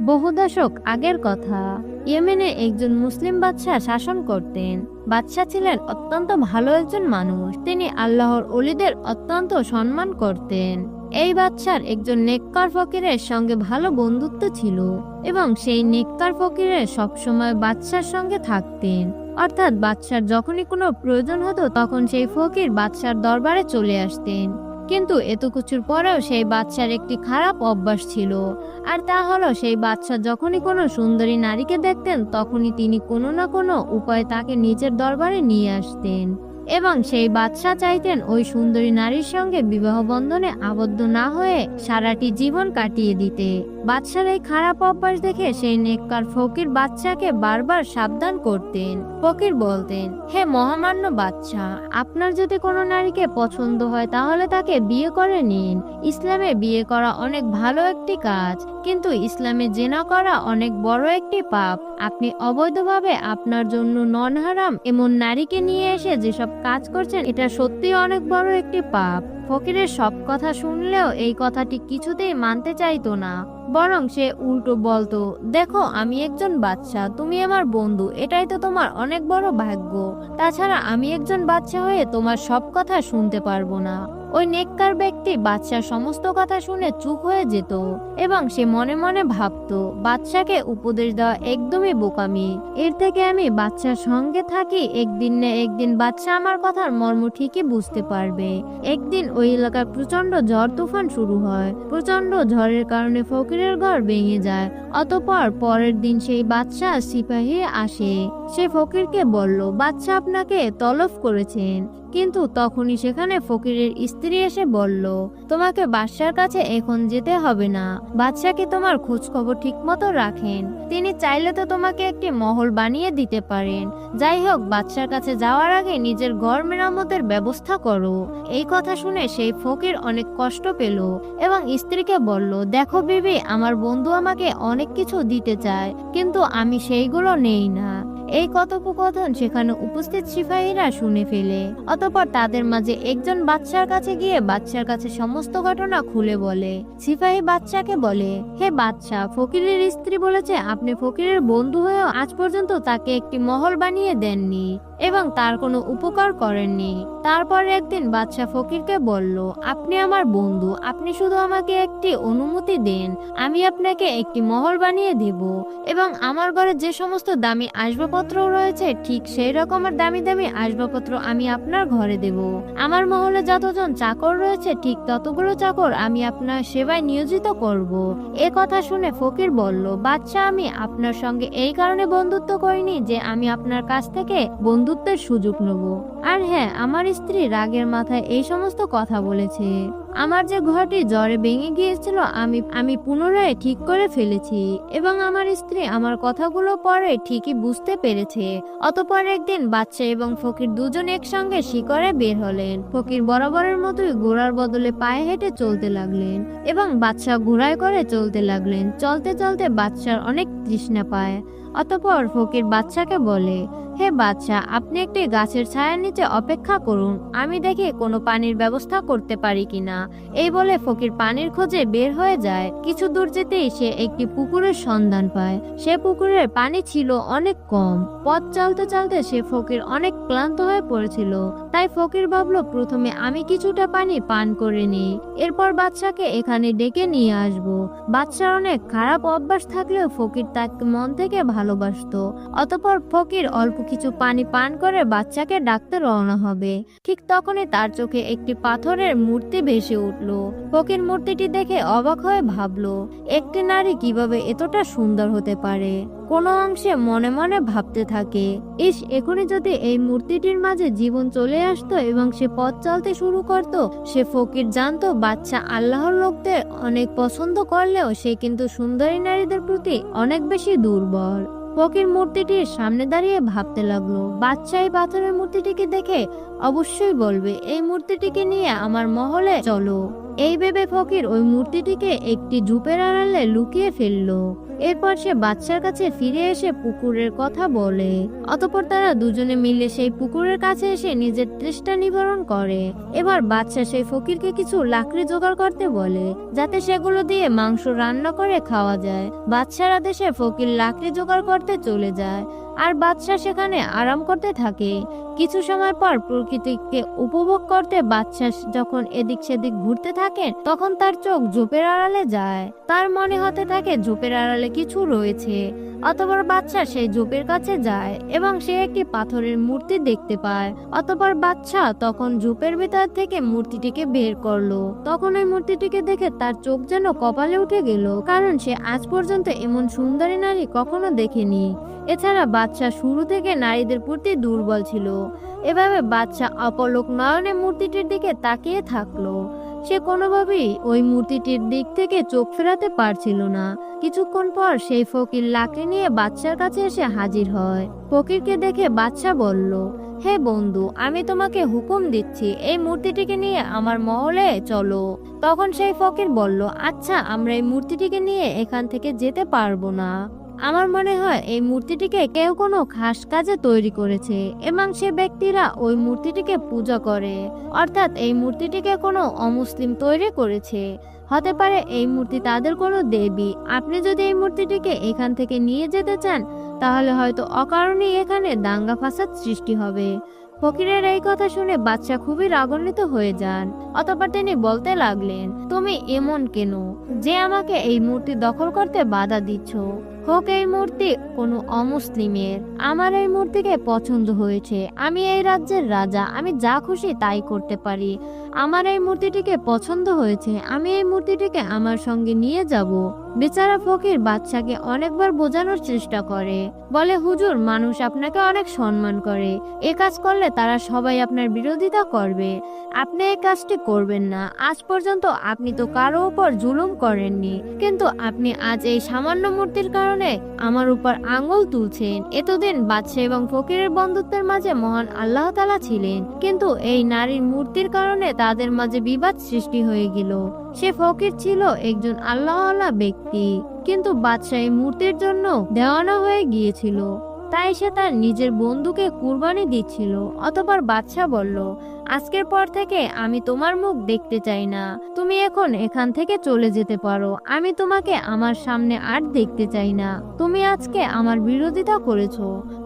বহু দশক আগের কথা। ইয়েমেনে একজন মুসলিম বাদশাহ শাসন করতেন। বাদশাহ ছিলেন অত্যন্ত ভালো একজন মানুষ। তিনি আল্লাহর অলিদের অত্যন্ত সম্মান করতেন। এই বাদশার একজন নেককার ফকিরের সঙ্গে ভালো বন্ধুত্ব ছিল এবং সেই নেককার ফকিরের সবসময় বাদশার সঙ্গে থাকতেন। অর্থাৎ বাদশার যখনই কোনো প্রয়োজন হতো তখন সেই ফকির বাদশার দরবারে চলে আসতেন। কিন্তু এত কিছুর পরেও সেই বাচ্চার একটি খারাপ অভ্যাস ছিল। আর তা হলো সেই বাচ্চা যখনই কোনো সুন্দরী নারীকে দেখতেন, তখনই তিনি কোনো না কোনো উপায়ে তাকে নিজের দরবারে নিয়ে আসতেন। এবং সেই বাদশাহ চাইতেন ওই সুন্দরী নারীর সঙ্গে বিবাহ বন্ধনে আবদ্ধ না হয়ে সারাটি জীবন কাটিয়ে দিতে। বাদশার এই খারাপ অভ্যাস দেখে সেই নেককার ফকির বাচ্চাকে বারবার সাবধান করতেন। ফকির বলতেন, হে মহামান্য বাচ্চা আপনার যদি কোনো নারীকে পছন্দ হয় তাহলে তাকে বিয়ে করে নিন। ইসলামে বিয়ে করা অনেক ভালো একটি কাজ, কিন্তু ইসলামে জেনা করা অনেক বড় একটি পাপ। আপনি অবৈধভাবে আপনার জন্য নন হারাম এমন নারীকে নিয়ে এসে যেসব কাজ করছেন, এটা সত্যি অনেক বড় একটি পাপ। ফকিরের সব কথা শুনলেও এই কথাটি কিছুতেই মানতে চাইতো না। বরং সে উল্টো বলতো, দেখো, আমি একজন বাচ্চা, তুমি আমার বন্ধু, এটাই তো তোমার অনেক বড় ভাগ্য। তাছাড়া আমি একজন বাচ্চা হয়ে তোমার সব কথা শুনতে পারব না। ওই নেককার ব্যক্তি বাচ্চার সমস্ত কথা শুনে চুপ হয়ে যেত এবং সে মনে মনে ভাবতো বাচ্চাকে উপদেশ দেওয়া একদমই বোকামি। এর থেকে আমি বাচ্চার সঙ্গে থাকি, একদিন না একদিন বাচ্চা আমার কথার মর্ম ঠিকই বুঝতে পারবে। একদিন ওই এলাকায় প্রচণ্ড ঝড় তুফান শুরু হয়। প্রচণ্ড ঝড়ের কারণে ফকিরের ঘর ভেঙে যায়। অতপর পরের দিন সেই বাচ্চা সিপাহী আসে। সে ফকিরকে বলল বাচ্চা আপনাকে তলব করেছেন। কিন্তু তখনই সেখানে ফকিরের স্ত্রী এসে বলল, তোমাকে বাদশার কাছে এখন যেতে হবে না। বাদশাকে তোমার খোঁজ খবর ঠিক মতো রাখেন? তিনি চাইলে তো তোমাকে একটি মহল বানিয়ে দিতে পারেন। যাই হোক, বাদশার কাছে যাওয়ার আগে নিজের ঘর মেরামতের ব্যবস্থা করো। এই কথা শুনে সেই ফকির অনেক কষ্ট পেল এবং স্ত্রীকে বলল, দেখো বিবি, আমার বন্ধু আমাকে অনেক কিছু দিতে চায়, কিন্তু আমি সেইগুলো নেই না। এই কথোপকথন সেখানে উপস্থিত সিপাহীরা শুনে ফেলে। অতপর তাদের মাঝে একজন বাচ্চার কাছে গিয়ে বাচ্চার কাছে সমস্ত ঘটনা খুলে বলে। সিপাহী বাচ্চাকে বলে, হে বাচ্চা ফকিরের স্ত্রী বলেছে, আপনি ফকিরের বন্ধু হয়েও আজ পর্যন্ত তাকে একটি মহল বানিয়ে দেননি। এবং তার কোনো উপকার করেননি। তারপর একদিন বাচ্চা ফকিরকে বলল, আপনি আমার বন্ধু, আপনি শুধু আমাকে একটি অনুমতি দেন, আমি আপনাকে একটি মহল বানিয়ে দেব এবং আমার ঘরে যে সমস্ত দামি আসবাবপত্র রয়েছে, ঠিক সেই রকমের দামি দামি আসবাবপত্র আমি আপনার ঘরে দেব। আমার মহলে যতজন চাকর রয়েছে, ঠিক ততগুলো চাকর আমি আপনার সেবায় নিয়োজিত করব। এ কথা শুনে ফকির বলল বাদশাহ আমি আপনার সঙ্গে এই কারণে বন্ধুত্ব করিনি যে আমি আপনার কাছ থেকে বন্ধুত্বের সুযোগ নেব। আর হ্যাঁ আমার স্ত্রী রাগের মাথায় এই সমস্ত কথা বলেছে। আমার যে ঘরটি জ্বরে ভেঙে গিয়েছিল, আমি আমি পুনরায় ঠিক করে ফেলেছি। এবং আমার স্ত্রী আমার কথাগুলো পরে ঠিকই বুঝতে পেরেছে। অতপর একদিন বাচ্চা এবং ফকির দুজন একসঙ্গে শিকরে বের হলেন। ফকির বরাবরের মতোই ঘোড়ার বদলে পায়ে হেঁটে চলতে লাগলেন এবং বাচ্চা ঘোড়ায় করে চলতে লাগলেন। চলতে চলতে বাচ্চার অনেক তৃষ্ণা পায়। অতপর ফকির বাচ্চাকে বলে, হে বাচ্চা আপনি একটি গাছের ছায়ার নিচে অপেক্ষা করুন। আমি দেখি কোনো পানির ব্যবস্থা করতে পারি কিনা। এই বলে ফকির পানির খোঁজে বের হয়ে যায়। কিছু দূর যেতেই সে একটি পুকুরের সন্ধান পায়। সে পুকুরের পানি ছিল অনেক কম। পথ চলতে চলতে সে ফকির অনেক ক্লান্ত হয়ে পড়েছিল। তাই ফকির ভাবল, প্রথমে আমি কিছুটা পানি পান করে নিই। এরপর বাচ্চাকে এখানে ডেকে নিয়ে আসব। বাচ্চার অনেক খারাপ অভ্যাস থাকলেও ফকির তাকে মন থেকে ভালোবাসতো। অতপর ফকির অল্প কিছু পানি পান করে বাচ্চাকে ডাকতে রওনা হবে। ঠিক তখনই তার চোখে একটি পাথরের মূর্তি ভেসে উঠল। ফকির মূর্তিটি দেখে অবাক হয়ে ভাবলো, একটি নারী কীভাবে এতটা সুন্দর হতে পারে? কোনো অংশে মনে মনে ভাবতে থাকে, ইস, এখনই যদি এই মূর্তিটির মাঝে জীবন চলে আসতো এবং সে পথ চলতে শুরু করত, সে ফকির জানতো বাচ্চা আল্লাহর লোকদের অনেক পছন্দ করলেও সে কিন্তু সুন্দরী নারীদের প্রতি অনেক বেশি দুর্বল। ফকির মূর্তিটির সামনে দাঁড়িয়ে ভাবতে লাগল বাচ্চা এই পাথরের মূর্তিটিকে দেখে অবশ্যই বলবে, এই মূর্তিটিকে নিয়ে আমার মহলে চলো। এই ভেবে ফকির ওই মূর্তিটিকে একটি ঝুপের আড়ালে লুকিয়ে ফেলল। এরপর সে বাচ্চার কাছে ফিরে এসে পুকুরের কথা বলে। অতপর তারা দুজনে মিলে সেই পুকুরের কাছে এসে নিজের তৃষ্ণা নিবারণ করে। এবার বাচ্চা সেই ফকিরকে কিছু লাকড়ি জোগাড় করতে বলে, যাতে সেগুলো দিয়ে মাংস রান্না করে খাওয়া যায়। বাচ্চার আদেশে ফকির লাকড়ি জোগাড় করতে চলে যায়, আর বাচ্চা সেখানে আরাম করতে থাকে। কিছু সময় পর প্রকৃতিকে উপভোগ করতে বাচ্চা যখন এদিক সেদিক ঘুরতে থাকে তখন তার চোখ ঝোপের আড়ালে যায়। তার মনে হতে থাকে ঝোপের আড়ালে কিছু রয়েছে, অতপর বাচ্চা সেই ঝোপের কাছে যায় এবং সে একটি পাথরের মূর্তি দেখতে পায়। অতপর বাচ্চা তখন ঝোপের ভেতর থেকে মূর্তিটিকে বের করল। তখন ওই মূর্তিটিকে দেখে তার চোখ যেন কপালে উঠে গেল, কারণ সে আজ পর্যন্ত এমন সুন্দরী নারী কখনো দেখেনি। এছাড়া বাচ্চা শুরু থেকে নারীদের প্রতি দুর্বল ছিল। এভাবে বাচ্চা অপলোক নয়নে মূর্তিটির দিকে তাকিয়ে থাকল। সে কোনোভাবেই ওই মূর্তিটির দিক থেকে চোখ ফেরাতে পারছিল না। কিছুক্ষণ পর সেই ফকির লাকড়ি নিয়ে বাচ্চার কাছে এসে হাজির হয়। ফকিরকে দেখে বাচ্চা বলল, হে বন্ধু, আমি তোমাকে হুকুম দিচ্ছি, এই মূর্তিটিকে নিয়ে আমার মহলে চলো। তখন সেই ফকির বলল আচ্ছা আমরা এই মূর্তিটিকে নিয়ে এখান থেকে যেতে পারব না। আমার মনে হয় এই মূর্তিটিকে কেউ কোনো খাস কাজে তৈরি করেছে এবং সে ব্যক্তিরা ওই মূর্তিটিকে পূজা করে। অর্থাৎ এই মূর্তিটিকে কোনো অমুসলিম তৈরি করেছে। হতে পারে এই মূর্তি তাদের কোনো দেবী। আপনি যদি এই মূর্তিটিকে এখান থেকে নিয়ে যেতে চান, তাহলে হয়তো অকারণে এখানে দাঙ্গা ফাসাদ সৃষ্টি হবে। ফকিরের এই কথা শুনে বাচ্চা খুবই রাগান্বিত হয়ে যান। অতঃপর তিনি বলতে লাগলেন, তুমি এমন কেন? যে আমাকে এই মূর্তি দখল করতে বাধা দিচ্ছ। হোক এই মূর্তি কোনো অমুসলিমের। আমার এই মূর্তিকে পছন্দ হয়েছে। আমি এই রাজ্যের রাজা। আমি যা খুশি তাই করতে পারি। আমার এই মূর্তিটিকে পছন্দ হয়েছে। আমি এই মূর্তিটিকে আমার সঙ্গে নিয়ে যাব। বেচারা ফকির বাচ্চাকে অনেকবার বোঝানোর চেষ্টা করে। বলে, হুজুর, মানুষ আপনাকে অনেক সম্মান করে। এ কাজ করলে তারা সবাই আপনার বিরোধিতা করবে। আপনি এই কাজটি করবেন না। আজ পর্যন্ত আপনি তো কারও উপর জুলুম করেননি। কিন্তু আপনি আজ এই সামান্য মূর্তির কারণে আমার উপর আঙুল তুলছেন। এতদিন বাদশা এবং ফকিরের বন্ধুত্বের মাঝে মহান আল্লাহ তালা ছিলেন। কিন্তু এই নারীর মূর্তির কারণে তাদের মাঝে বিবাদ সৃষ্টি হয়ে গেল। সে ফকির ছিল একজন আল্লাহ ব্যক্তি, কিন্তু বাদশাহ মূর্তির জন্য দেওয়ানা হয়ে গিয়েছিল। তাই সে তার নিজের বন্ধুকে কুরবানি দিচ্ছিল, অতপর বাদশাহ বলল আজকের পর থেকে আমি তোমার মুখ দেখতে চাই না। তুমি এখন এখান থেকে চলে যেতে পারো। আমি তোমাকে আমার সামনে আর দেখতে চাই না। তুমি আজকে আমার বিরোধিতা করেছ।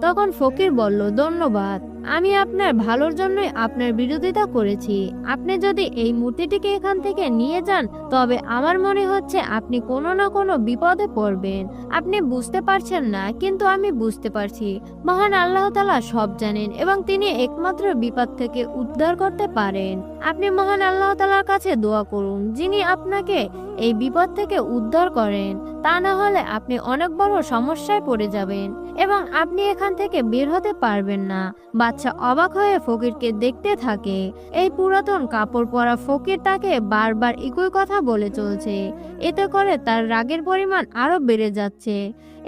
তখন ফকির বলল, ধন্যবাদ। আমি আপনার ভালোর জন্যই আপনার বিরোধিতা করেছি। আপনি যদি এই মূর্তিটিকে এখান থেকে নিয়ে যান, তবে আমার মনে হচ্ছে আপনি কোনো না কোনো বিপদে পড়বেন। আপনি বুঝতে পারছেন না, কিন্তু আমি বুঝতে পারছি। মহান আল্লাহ তালা সব জানেন এবং তিনি একমাত্র বিপদ থেকে উদ্ধার করতে পারেন। আপনি মহান আল্লাহ তালার কাছে দোয়া করুন, যিনি আপনাকে এই বিপদ থেকে উদ্ধার করেন। তা না হলে আপনি অনেক বড় সমস্যায় পড়ে যাবেন এবং আপনি এখান থেকে বের হতে পারবেন না। বাচ্চা অবাক হয়ে ফকিরকে দেখতে থাকে। এই পুরাতন কাপড় পরা ফকির তাকে বারবার একই কথা বলে চলছে। এতে করে তার রাগের পরিমাণ আরও বেড়ে যাচ্ছে।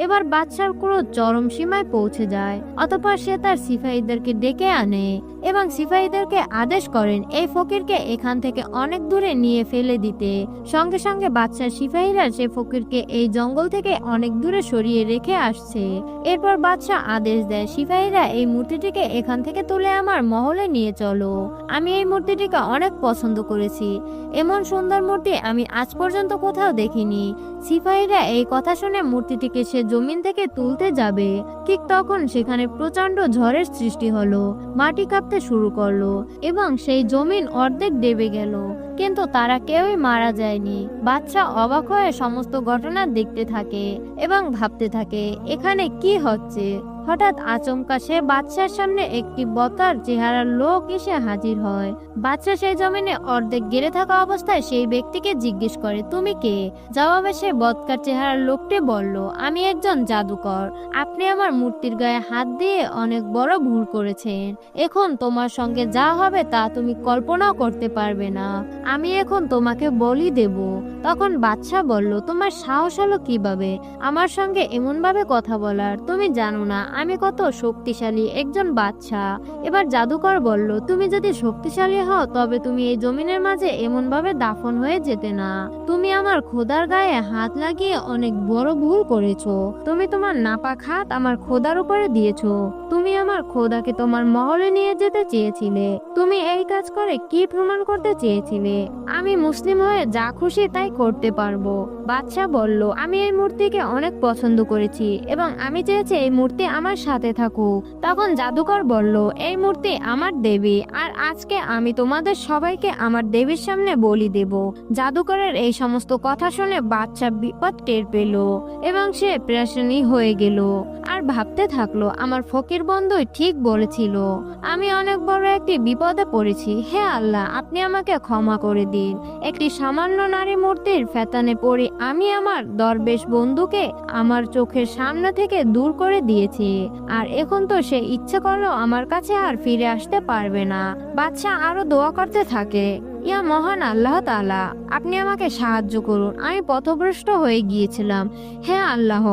এবার বাচ্চার ক্রোধ চরম সীমায় পৌঁছে যায় অতপর সে তার সিপাহীদেরকে ডেকে আনে এবং সিপাহীদেরকে আদেশ করেন এই ফকিরকে এখান থেকে অনেক দূরে নিয়ে ফেলে দিতে। সঙ্গে সঙ্গে বাচ্চার সিপাহীরা সে ফকিরকে এই জঙ্গল থেকে অনেক দূরে সরিয়ে রেখে আসছে। এরপর বাদশাহ আদেশ দেয়, সিপাহীরা এই মূর্তিটিকে এখান থেকে তুলে আমার মহলে নিয়ে চলো। আমি এই মূর্তিটিকে অনেক পছন্দ করেছি। এমন সুন্দর মূর্তি আমি আজ পর্যন্ত কোথাও দেখিনি। সিপাহীরা এই কথা শুনে মূর্তিটিকে সে জমিন থেকে তুলতে যাবে। ঠিক তখন সেখানে প্রচণ্ড ঝড়ের সৃষ্টি হলো, মাটি কাঁপতে শুরু করল এবং সেই জমিন অর্ধেক দেবে গেল। কিন্তু তারা কেউই মারা যায়নি। বাচ্চা অবাক হয়ে সমস্ত ঘটনা দেখতে থাকে এবং ভাবতে থাকে, এখানে কি হচ্ছে? হঠাৎ আচমকা সে বাচ্চার সামনে একটি বতার চেহারার লোক এসে হাজির হয়। বাচ্চা সেই জমিনে অর্ধেক গেড়ে থাকা অবস্থায় সেই ব্যক্তিকে জিজ্ঞেস করে, তুমি কে? জবাবে সে বৎকার চেহারার লোকটি বলল, আমি একজন জাদুকর। আপনি আমার মূর্তির গায়ে হাত দিয়ে অনেক বড় ভুল করেছেন। এখন তোমার সঙ্গে যা হবে তা তুমি কল্পনাও করতে পারবে না। আমি এখন তোমাকে বলি দেব। তখন বাচ্চা বলল, তোমার সাহস হলো কীভাবে? আমার সঙ্গে এমন ভাবে কথা বলার। তুমি জানো না আমি কত শক্তিশালী একজন বাচ্চা এবার জাদুকর বলল, তুমি যদি শক্তিশালী হও, তবে তুমি এই জমিনের মাঝে এমন ভাবে দাফন হয়ে যেতে না। তুমি আমার খোদার গায়ে হাত লাগিয়ে অনেক বড় ভুল করেছ। তুমি তোমার নাপাক হাত আমার খোদার উপরে দিয়েছ। তুমি আমার খোদাকে তোমার মহলে নিয়ে যেতে চেয়েছিলে। তুমি এই কাজ করে কি প্রমাণ করতে চেয়েছিলে? আমি মুসলিম হয়ে যা খুশি তাই করতে পারব। বাদশাহ বলল, আমি এই মূর্তিকে অনেক পছন্দ করেছি এবং আমি চেয়েছি এই মূর্তি আমার সাথে থাকুক। তখন জাদুকর বলল, এই মূর্তি আমার দেবী, আর আজকে আমি তোমাদের সবাইকে আমার দেবীর সামনে বলি দেব। জাদুকরের এই সমস্ত কথা শুনে বাচ্চা বিপদ টের পেল এবং সে প্রেশানি হয়ে গেল। আর ভাবতে থাকল, আমার ফকির বন্ধুই ঠিক বলেছিল, আমি অনেক বড় একটি বিপদে পড়েছি। হে আল্লাহ, আপনি আমাকে ক্ষমা করে দিন। একটি সামান্য নারী মূর্তির ফেতানে পড়ে আমি আমার দরবেশ বন্ধুকে আমার চোখের সামনে থেকে দূর করে দিয়েছি। আর এখন তো সে ইচ্ছে করলেও আমার কাছে আর ফিরে আসতে পারবে না। বাচ্চা আরও দোয়া করতে থাকে, ইয়া মহান আল্লাহ তালা আপনি আমাকে সাহায্য করুন। আমি পথভ্রষ্ট হয়ে গিয়েছিলাম। হ্যাঁ আল্লাহ,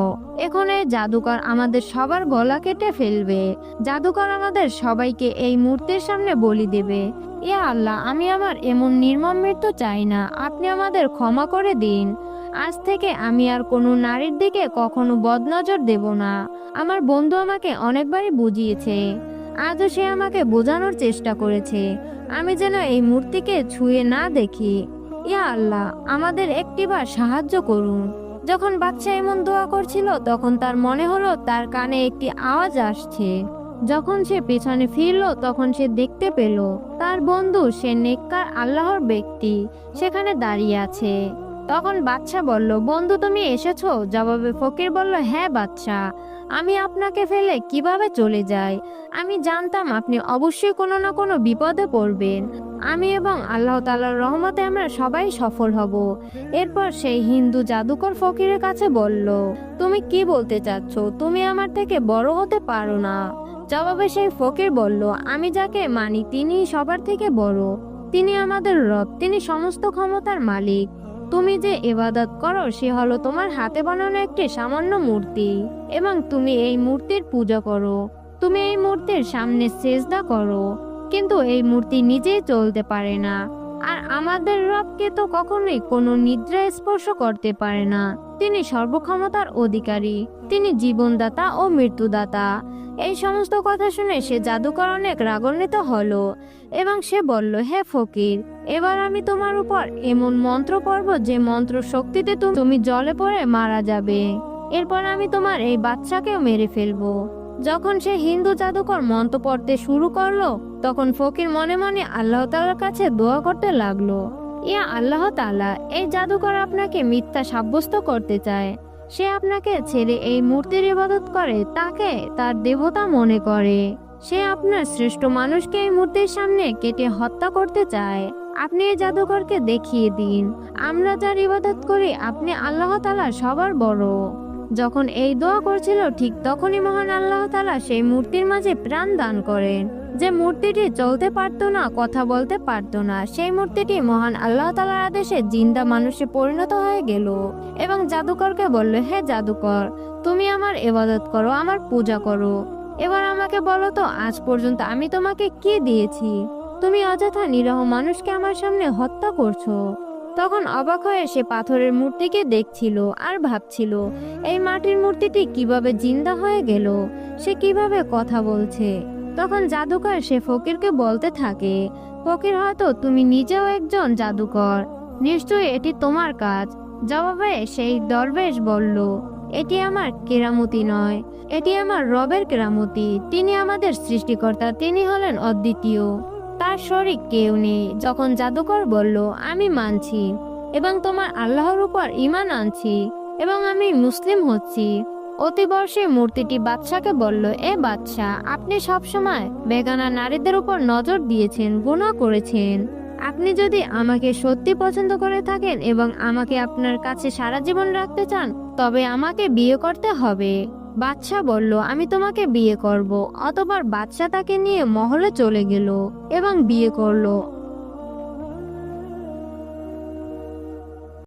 এখন এই জাদুকর আমাদের সবার গলা কেটে ফেলবে। জাদুকর আমাদের সবাইকে এই মূর্তির সামনে বলি দেবে। ইয়া আল্লাহ, আমি আমার এমন নির্মম মৃত্যু চাই না। আপনি আমাদের ক্ষমা করে দিন। আজ থেকে আমি আর কোনো নারীর দিকে কখনো বদনজর দেব না। আমার বন্ধু আমাকে অনেকবারই বুঝিয়েছে। আজও সে আমাকে বোঝানোর চেষ্টা করেছে। আমি যেন এই মূর্তিকে ছুঁয়ে না দেখি। ইয়া আল্লাহ, আমাদের একটিবার সাহায্য করুন। যখন বাচ্চা এমন দোয়া করছিল, তখন তার মনে হলো তার কানে একটি আওয়াজ আসছে। যখন সে পেছনে ফিরলো, তখন সে দেখতে পেল, তার বন্ধু সে নেককার আল্লাহর ব্যক্তি, সেখানে দাঁড়িয়ে আছে। তখন বাচ্চা বলল, বন্ধু, তুমি এসেছ? জবাবে ফকির বলল হ্যাঁ বাচ্চা আমি আপনাকে ফেলে কীভাবে চলে যাই? আমি জানতাম আপনি অবশ্যই কোনো না কোনো বিপদে পড়বেন। আমি এবং আল্লাহ তালার রহমতে আমরা সবাই সফল হব। এরপর সেই হিন্দু জাদুকর ফকিরের কাছে বলল, তুমি কি বলতে চাচ্ছ? তুমি আমার থেকে বড় হতে পারো না। জবাবে সেই ফকির বলল, আমি যাকে মানি তিনি সবার থেকে বড়। তিনি আমাদের রব, তিনি সমস্ত ক্ষমতার মালিক। তুমি যে ইবাদত করো, সে হলো তোমার হাতে বানানো একটি সামান্য মূর্তি। এবং তুমি এই মূর্তির পূজা করো। তুমি এই মূর্তির সামনে সেজদা করো। কিন্তু এই মূর্তি নিজেই চলতে পারে না। আর আমাদের রবকে তো কখনোই কোনো নিদ্রা স্পর্শ করতে পারে না। তিনি সর্বক্ষমতার অধিকারী। তিনি জীবনদাতা ও মৃত্যুদাতা। এই সমস্ত কথা শুনে সে জাদুকর অনেক রাগান্বিত হলো। এবং সে বলল, হে ফকির এবার আমি তোমার উপর এমন মন্ত্র পড়ব যে মন্ত্র শক্তিতে তুমি- জলে পড়ে মারা যাবে। এরপর আমি তোমার এই বাচ্চাকেও মেরে ফেলব। যখন সে হিন্দু জাদুকর মন্ত্র পড়তে শুরু করল, তখন ফকির মনে মনে আল্লাহ তালার কাছে দোয়া করতে লাগল। ইয়া আল্লাহ তাআলা, এই জাদুকর আপনাকে মিথ্যা সাব্যস্ত করতে চায়। সে আপনাকে ছেড়ে এই মূর্তির ইবাদত করে, তাকে তার দেবতা মনে করে। সে আপনার শ্রেষ্ঠ মানুষকে এই মূর্তির সামনে কেটে হত্যা করতে চায়। আপনি এই জাদুকরকে দেখিয়ে দিন। আমরা যার ইবাদত করি, আপনি আল্লাহ তালা সবার বড়। যখন এই দোয়া করছিল, ঠিক তখনই মহান আল্লাহ তালা সেই মূর্তির মাঝে প্রাণ দান করেন। যে মূর্তিটি চলতে পারতো না, কথা বলতে পারতো না, সেই মূর্তিটি মহান আল্লাহ তালার আদেশে জিন্দা মানুষে পরিণত হয়ে গেল এবং জাদুকরকে বলল, হে জাদুকর, তুমি আমার ইবাদত করো, আমার পূজা করো। এবার আমাকে বলো তো, আজ পর্যন্ত আমি তোমাকে কি দিয়েছি? তুমি অযথা নিরহ মানুষকে আমার সামনে হত্যা করছ। তখন অবাক হয়ে সে পাথরের মূর্তিকে দেখছিল আর ভাবছিল, এই মাটির মূর্তিটি কীভাবে জিন্দা হয়ে গেল? সে কীভাবে কথা বলছে? তখন জাদুকর সে ফকিরকে বলতে থাকে, ফকির, হয়তো তুমি নিজেও একজন জাদুকর। নিশ্চয়ই এটি তোমার কাজ। জবাবে সেই দরবেশ বলল, এটি আমার কেরামতি নয়। এটি আমার রবের কেরামতি। তিনি আমাদের সৃষ্টিকর্তা। তিনি হলেন অদ্বিতীয়। তার শরিক কেউ নেই। যখন জাদুকর বলল, আমি মানছি এবং তোমার আল্লাহর উপর ইমান আনছি এবং আমি মুসলিম হচ্ছি। অতিবর্ষে মূর্তিটি বাদশাকে বলল, এ বাদশা, আপনি সবসময় বেগানা নারীদের উপর নজর দিয়েছেন, গুনাহ করেছেন। আপনি যদি আমাকে সত্যি পছন্দ করে থাকেন এবং আমাকে আপনার কাছে সারা জীবন রাখতে চান, তবে আমাকে বিয়ে করতে হবে। বাদশা বলল, আমি তোমাকে বিয়ে করব। অতবার বাদশাহ তাকে নিয়ে মহলে চলে গেল এবং বিয়ে করল।